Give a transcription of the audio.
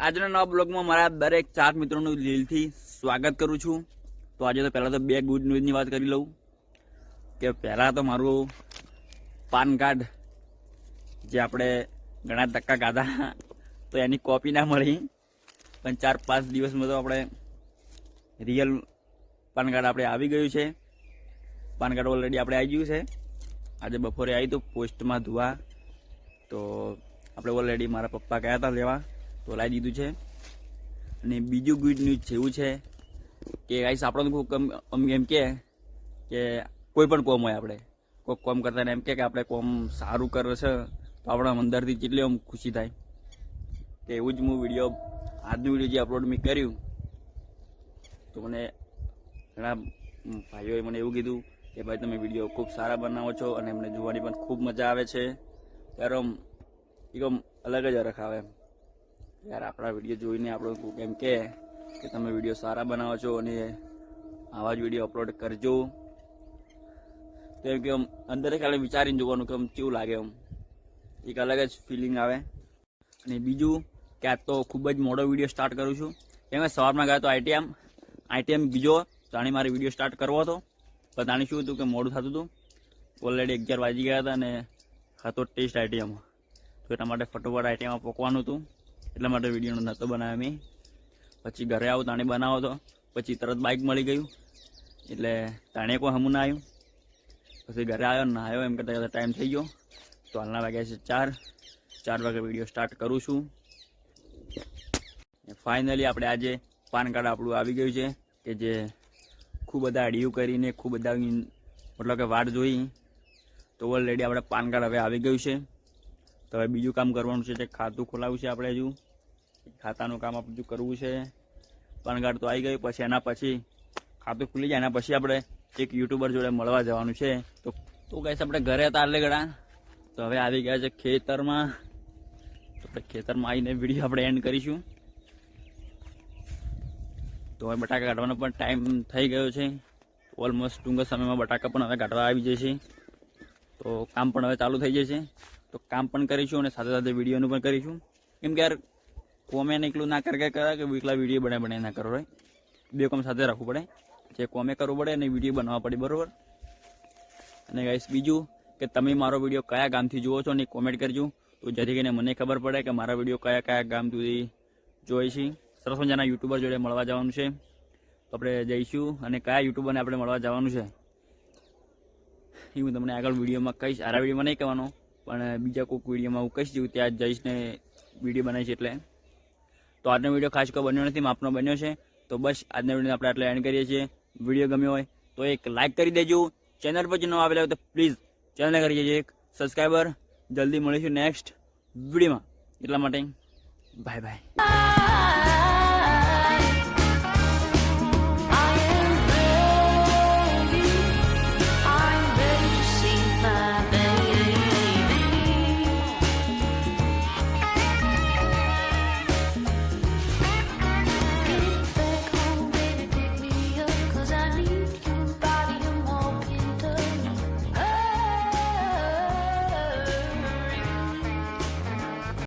આજના નવા બ્લોગમાં મારા દરેક ચાર મિત્રોનું દિલથી સ્વાગત કરું છું. તો આજે તો પહેલાં તો બે ગુડ ન્યૂઝની વાત કરી લઉં. કે પહેલાં તો મારું પાન કાર્ડ જે આપણે ઘણા ધક્કા ખાધા, તો એની કોપી ના મળી. પણ ચાર પાંચ દિવસમાં તો આપણે રિયલ પાન કાર્ડ આપણે આવી ગયું છે. પાન કાર્ડ ઓલરેડી આપણે આવી ગયું છે. આજે બપોરે આવી તો પોસ્ટમાં ધોવા. તો આપણે ઓલરેડી મારા પપ્પા ગયા હતા લેવા. તો લાવી દીધું છે. અને બીજું ગુડ ન્યૂઝ છે, એવું છે કે ગાઈસ આપણને કોઈ કમ, આમ એમ કે કે કોઈ પણ કોમ હોય આપણે કોઈ કોમ કરતા એમ કે આપણે કોમ સારું કરે છે, તો આપણા અંદરથી જેટલી આમ ખુશી થાય. કે એવું જ હું વીડિયો આજનું વીડિયો જે અપલોડ મેં કર્યું, તો મને ઘણા ભાઈઓએ મને એવું કીધું કે ભાઈ, તમે વીડિયો ખૂબ સારા બનાવો છો અને એમને જોવાની પણ ખૂબ મજા આવે છે. ત્યારે આમ એકદમ અલગ જ અરખ આવે એમ. યાર, આપણા વીડિયો જોઈને આપણો કોક એમ કે કે તમે વીડિયો સારા બનાવો છો અને આવા જ વીડિયો અપલોડ કરજો. તો એમ કે અંદર ખાલી વિચારીને જોવાનું કે આમ કેવું લાગે આમ. એક અલગ જ ફિલિંગ આવે. અને બીજું કે આ તો ખૂબ જ મોડો વીડિયો સ્ટાર્ટ કરું છું. કેમ કે સવારમાં ગયો તો આઈટીએમ આઈટીએમ બીજો તાણી મારે વીડિયો સ્ટાર્ટ કરવો હતો. પણ તાણી શું હતું કે મોડું થતું હતું. ઓલરેડી અગિયાર વાગી ગયા હતા અને હતો ટેસ્ટ આઈટીએમ તો એટલા માટે ફટોફટ આઈટીએમમાં પોકવાનું હતું. એટલા માટે વિડીયોનો નહોતો બનાવ્યો મેં. પછી ઘરે આવું, તાણે બનાવો તો. પછી તરત બાઇક મળી ગયું. એટલે તાણે કોઈ હમું ના આવ્યું. પછી ઘરે આવ્યો ના આવ્યો એમ કરતાં કરતાં ટાઈમ થઈ ગયો. તો હાલના વાગ્યા છે ચાર. ચાર વાગે વીડિયો સ્ટાર્ટ કરું છું. ફાઇનલી આપણે આજે પાન કાર્ડ આપણું આવી ગયું છે કે જે ખૂબ બધા ડીયુ કરીને, ખૂબ બધા મતલબ કે વાટ જોઈ. તો ઓલરેડી આપણે પાન કાર્ડ હવે આવી ગયું છે. તો હવે બીજું કામ કરવાનું છે જે ખાતું ખોલાવ્યું છે આપણે હજુ. ખાતાનું કામ આપણે હજુ કરવું છે. પાન કાર્ડ તો આવી ગયું. પછી એના પછી ખાતું ખુલી જાય. એના પછી આપણે એક યુટ્યુબર જોડે મળવા જવાનું છે. તો તો કહીશ આપણે ઘરે હતા એટલે ગળા તો હવે આવી ગયા છે ખેતરમાં. તો આપણે ખેતરમાં આવીને વીડિયો આપણે એન્ડ કરીશું. તો હવે બટાકા કાઢવાનો પણ ટાઈમ થઈ ગયો છે. ઓલમોસ્ટ ટૂંકા સમયમાં બટાકા પણ હવે કાઢવા આવી જશે. તો કામ પણ હવે ચાલુ થઈ જશે. તો કામ પણ કરીશું અને સાથે સાથે વિડીયોનું પણ કરીશું. કેમ કે યાર, કોમે એકલું ના કરે કરે કે એકલા વીડિયો બનાવી બનાવી ના કરો, right? બે કામ સાથે રાખવું પડે. જે કોમે કરવું પડે અને વીડિયો બનાવવા પડે, બરોબર? અને ગાઈસ બીજું કે તમે મારો વીડિયો કયા ગામથી જુઓ છો અને કોમેન્ટ કરજો. તો જેથી કરીને મને ખબર પડે કે મારા વીડિયો કયા કયા ગામ સુધી જોઈ છે. સરસ મજાના યુટ્યુબર જોડે મળવા જવાનું છે. તો આપણે જઈશું અને કયા યુટ્યુબરને આપણે મળવા જવાનું છે. એ હું તમને આગળ વિડીયોમાં કહીશ. આરા વિડીયોમાં નહીં કહેવાનો. પણ બીજા કોઈક વિડીયોમાં હું કહીશ જેવું ત્યાં જઈશ ને વીડિયો બનાવીશ એટલે. તો આજનો વીડિયો ખાસ કોઈ બન્યો નથી, માપનો બન્યો છે. તો બસ આજના વીડિયો આપણે આટલે એન્ડ કરીએ છીએ. વીડિયો ગમ્યો હોય તો એક લાઇક કરી દેજો. ચેનલ પર જો ન આવેલા હોય તો પ્લીઝ ચેનલને કરી દેજો એક સબસ્ક્રાઈબર જલ્દી મળીશું નેક્સ્ટ વિડીયોમાં એટલા માટે. Bye bye